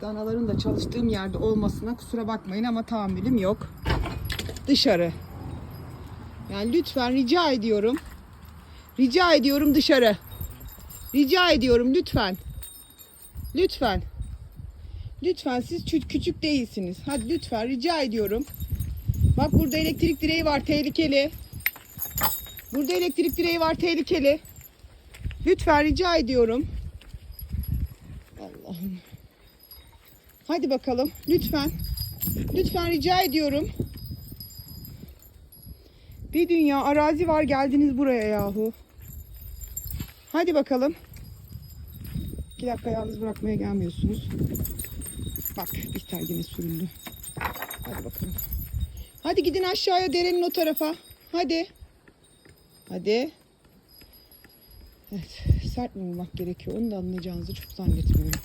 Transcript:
Danaların da çalıştığım yerde olmasına kusura bakmayın ama tahammülüm yok. Dışarı. Yani lütfen rica ediyorum. Rica ediyorum dışarı. Rica ediyorum lütfen. Lütfen. Lütfen siz çü- küçük değilsiniz. Hadi lütfen rica ediyorum. Bak burada elektrik direği var tehlikeli. Burada elektrik direği var tehlikeli. Lütfen rica ediyorum. Allah'ım. Hadi bakalım lütfen. Lütfen rica ediyorum. Bir dünya arazi var geldiniz buraya yahu. Hadi bakalım. İki dakika yalnız bırakmaya gelmiyorsunuz. Bak Bihter yine süründü. Hadi bakalım. Hadi gidin aşağıya derenin o tarafa. Hadi. Hadi. Evet, sert mi vurmak gerekiyor? Onu da anlayacağınızı çok zannetmiyorum.